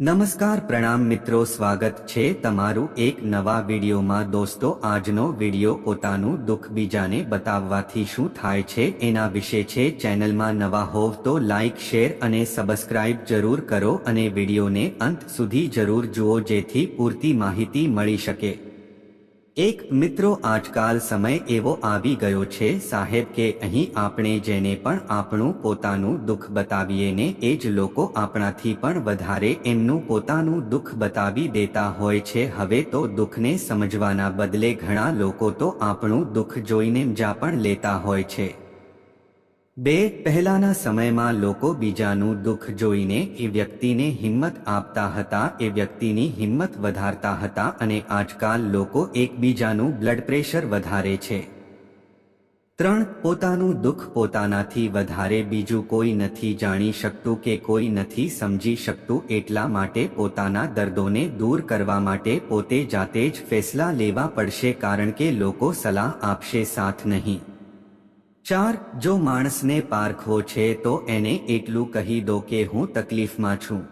નમસ્કાર પ્રણામ મિત્રો, સ્વાગત છે તમારું એક નવા વિડીયોમાં. દોસ્તો, આજનો વીડિયો પોતાનું દુઃખ બીજાને બતાવવાથી શું થાય છે એના વિશે છે. ચેનલમાં નવા હોવ તો લાઇક શેર અને સબસ્ક્રાઇબ જરૂર કરો અને વિડીયોને અંત સુધી જરૂર જુઓ જેથી પૂરતી માહિતી મળી શકે. એક મિત્રો આજકાલ સમય એવો આવી ગયો છે સાહેબ કે અહીં આપણે જેને પણ આપણું પોતાનું દુઃખ બતાવીએ ને એ જ લોકો આપણાથી પણ વધારે એમનું પોતાનું દુઃખ બતાવી દેતા હોય છે. હવે તો દુઃખને સમજવાના બદલે ઘણા લોકો તો આપણું દુઃખ જોઈને જા પણ લેતા હોય છે. બે, પહેલાના સમયમાં લોકો બીજાનું દુઃખ જોઈને એ વ્યક્તિને હિંમત આપતા હતા, એ વ્યક્તિની હિંમત વધારતા હતા અને આજકાલ લોકો એકબીજાનું બ્લડ પ્રેશર વધારે છે. ત્રણ, પોતાનું દુઃખ પોતાનાથી વધારે બીજું કોઈ નથી જાણી શકતું કે કોઈ નથી સમજી શકતું, એટલા માટે પોતાના દર્દોને દૂર કરવા માટે પોતે જાતે જ ફેસલા લેવા પડશે કારણ કે લોકો સલાહ આપશે સાથ નહીં. ચાર, જો માણસને પારખો છે તો એને એટલું કહી દો કે હું તકલીફમાં છું.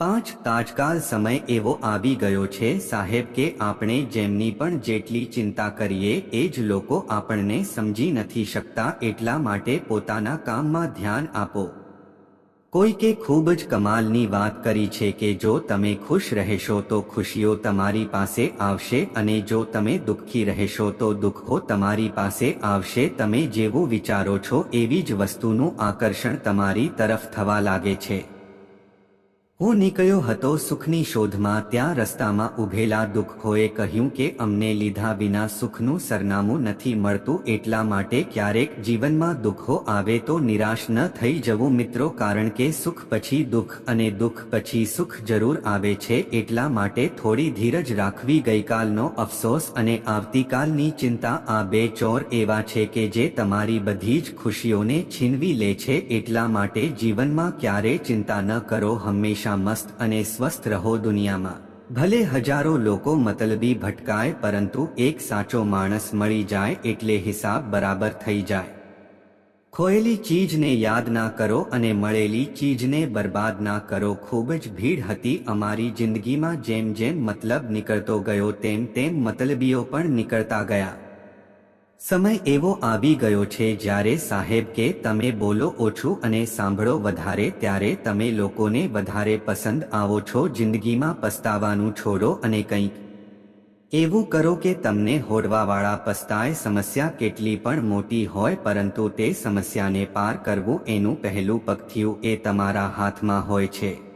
પાંચ આજકાલ સમય એવો આવી ગયો છે સાહેબ કે આપણે જેમની પણ જેટલી ચિંતા કરીએ એ જ લોકો આપણને સમજી નથી શકતા એટલા માટે પોતાના કામમાં ધ્યાન આપો. કોઈકે ખૂબ જ કમાલની વાત કરી છે કે જો તમે ખુશ રહેશો તો ખુશીઓ તમારી પાસે આવશે અને જો તમે દુઃખી રહેશો તો દુઃખો તમારી પાસે આવશે. તમે જેવું વિચારો છો એવી જ વસ્તુનું આકર્ષણ તમારી તરફ થવા લાગે છે. હું નીકળ્યો હતો સુખની શોધમાં, ત્યાં રસ્તામાં ઉભેલા દુઃખોએ કહ્યું કે અમને લીધા વિના સુખનું સરનામું નથી મળતું, એટલા માટે ક્યારેક જીવનમાં દુઃખો આવે તો નિરાશ ન થઈ જવું મિત્રો, કારણ કે સુખ પછી દુઃખ અને દુઃખ પછી સુખ જરૂર આવે છે, એટલા માટે થોડી ધીરજ રાખવી ગઈકાલનો અફસોસ અને આવતીકાલની ચિંતા આ બે ચોર એવા છે કે જે તમારી બધી જ ખુશીઓને છીનવી લે છે, એટલા માટે જીવનમાં ક્યારે ચિંતા ન કરો, હંમેશા મસ્ત અને સ્વસ્થ રહો દુનિયામાં. ભલે હજારો લોકો મતલબી ભટકાય, પરંતુ એક સાચો માણસ મળી જાય એટલે હિસાબ બરાબર થઈ જાય. ખોયેલી ચીજને યાદ ના કરો અને મળેલી ચીજને બરબાદ ના કરો. ખૂબ જ ભીડ હતી અમારી જિંદગીમાં જેમ જેમ મતલબ નીકળતો ગયો, તેમ તેમ મતલબીઓ પણ નીકળતા ગયા. સમય એવો આવી ગયો છે જ્યારે સાહેબ કે તમે બોલો ઓછું અને સાંભળો વધારે, ત્યારે તમે લોકોને વધારે પસંદ આવો છો, જિંદગીમાં પસ્તાવાનું છોડો અને કંઈક એવું કરો કે તમને હોડવાવાળા પસ્તાય, સમસ્યા કેટલી પણ મોટી હોય, પરંતુ તે સમસ્યાને પાર કરવું એનું પહેલું પગથિયું એ તમારા હાથમાં હોય છે.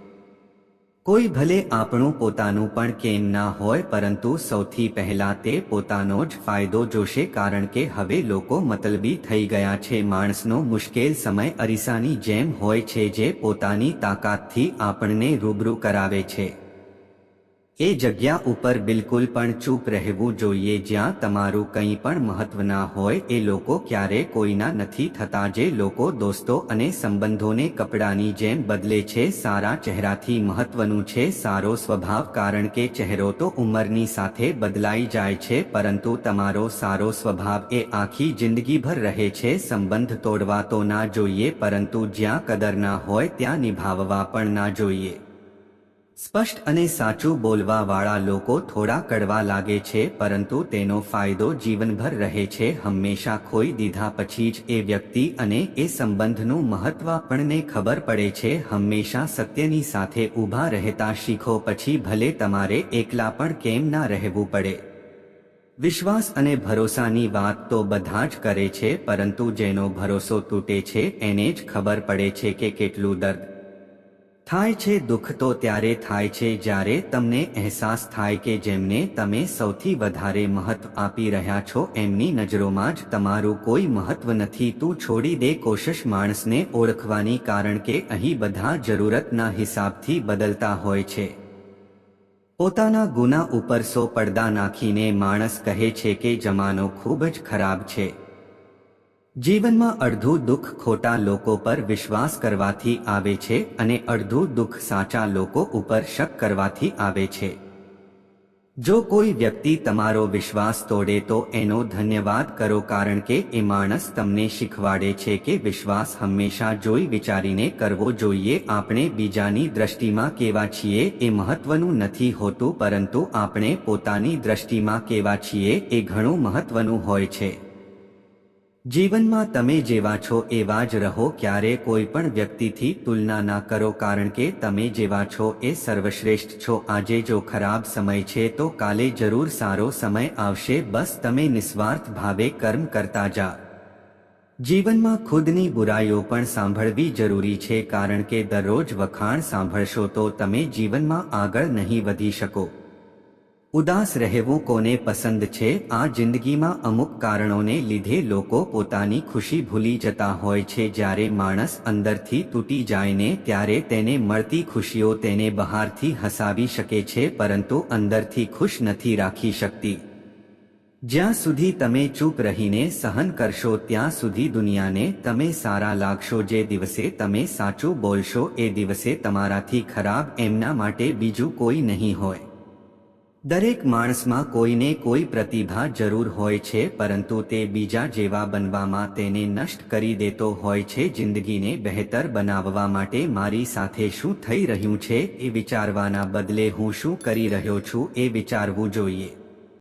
કોઈ ભલે આપણું પોતાનું પણ કેમ ના હોય, પરંતુ સૌથી પહેલા તે પોતાનો જ ફાયદો જોશે, કારણ કે હવે લોકો મતલબી થઈ ગયા છે. માણસનો મુશ્કેલ સમય અરીસાની જેમ હોય છે, જે પોતાની તાકાતથી આપણને રૂબરૂ કરાવે છે. એ જગ્યા ઉપર બિલકુલ પણ ચૂપ રહેવું જોઈએ જ્યાં તમારું કંઈ પણ મહત્વ ના હોય એ લોકો ક્યારે કોઈના નથી થતા જે લોકો દોસ્તો અને સંબંધોને કપડાની જેમ બદલે છે, સારા ચહેરાથી મહત્વનું છે, સારો સ્વભાવ કારણ કે ચહેરો તો ઉંમરની સાથે બદલાઈ જાય છે પરંતુ તમારો સારો સ્વભાવ એ આખી જિંદગીભર રહે છે, સંબંધ તોડવા તો ના જોઈએ પરંતુ જ્યાં કદર ના હોય ત્યાં નિભાવવા પણ ના જોઈએ. સ્પષ્ટ અને સાચું બોલવાવાળા લોકો થોડા કડવા લાગે છે, પરંતુ તેનો ફાયદો જીવનભર રહે છે. હંમેશા ખોઈ દીધા પછી જ એ વ્યક્તિ અને એ સંબંધનું મહત્વ આપણને ખબર પડે છે. હંમેશા સત્યની સાથે ઊભા રહેતા શીખો પછી ભલે તમારે એકલા પણ કેમ ના રહેવું પડે. વિશ્વાસ અને ભરોસાની વાત તો બધા જ કરે છે, પરંતુ જેનો ભરોસો તૂટે છે, એને જ ખબર પડે છે કે કેટલું દર્દ થાય છે દુઃખ તો ત્યારે થાય છે જ્યારે તમને અહેસાસ થાય કે જેમને તમે સૌથી વધારે મહત્વ આપી રહ્યા છો, એમની નજરોમાં જ તમારું કોઈ મહત્વ નથી. તું છોડી દે કોશિશ માણસને ઓળખવાની કારણ કે અહીં બધા જરૂરતના હિસાબથી બદલતા હોય છે. પોતાના ગુના ઉપર સો પડદા નાખીને માણસ કહે છે કે જમાનો ખૂબ જ ખરાબ છે. જીવનમાં અડધું દુઃખ ખોટા લોકો પર વિશ્વાસ કરવાથી આવે છે અને અડધું દુઃખ સાચા લોકો ઉપર શક કરવાથી આવે છે. જો કોઈ વ્યક્તિ તમારો વિશ્વાસ તોડે તો એનો ધન્યવાદ કરો કારણ કે એ માણસ તમને શીખવાડે છે કે વિશ્વાસ હંમેશા જોઈ વિચારીને કરવો જોઈએ. આપણે બીજાની દ્રષ્ટિમાં કેવા છીએ એ મહત્વનું નથી હોતું પરંતુ આપણે પોતાની દ્રષ્ટિમાં કેવા છીએ એ ઘણું મહત્વનું હોય છે. જીવનમાં તમે જેવા છો એવા જ રહો, ક્યારે કોઈ પણ વ્યક્તિથી તુલના ના કરો, કારણ કે તમે જેવા છો એ સર્વશ્રેષ્ઠ છો. આજે જો ખરાબ સમય છે, તો કાલે જરૂર સારો સમય આવશે. બસ તમે નિસ્વાર્થ ભાવે કર્મ કરતા જા. જીવનમાં ખુદની બુરાઈઓ પણ સાંભળવી જરૂરી છે, કારણ કે દરરોજ વખાણ સાંભળશો તો તમે જીવનમાં આગળ નહીં વધી શકો. ઉદાસ રહેવું કોને પસંદ છે? આ જિંદગીમાં અમુક કારણોને લીધે લોકો પોતાની ખુશી ભૂલી જતા હોય છે. જ્યારે માણસ અંદરથી તૂટી જાય ને ત્યારે તેને મળતી ખુશીઓ તેને બહારથી હસાવી શકે છે, પરંતુ અંદરથી ખુશ નથી રાખી શકતી. જ્યાં સુધી તમે ચૂપ રહીને સહન કરશો, ત્યાં સુધી દુનિયાને તમે સારા લાગશો. જે દિવસે તમે સાચું બોલશો, એ દિવસે તમારાથી ખરાબ એમના માટે બીજું કોઈ નહીં હોય. દરેક માણસમાં કોઈને કોઈ પ્રતિભા જરૂર હોય છે, પરંતુ તે બીજા જેવા બનવામાં તેને નષ્ટ કરી દેતો હોય છે, જિંદગીને બહેતર બનાવવા માટે મારી સાથે શું થઈ રહ્યું છે, એ વિચારવાના બદલે હું શું કરી રહ્યો છું, એ વિચારવું જોઈએ.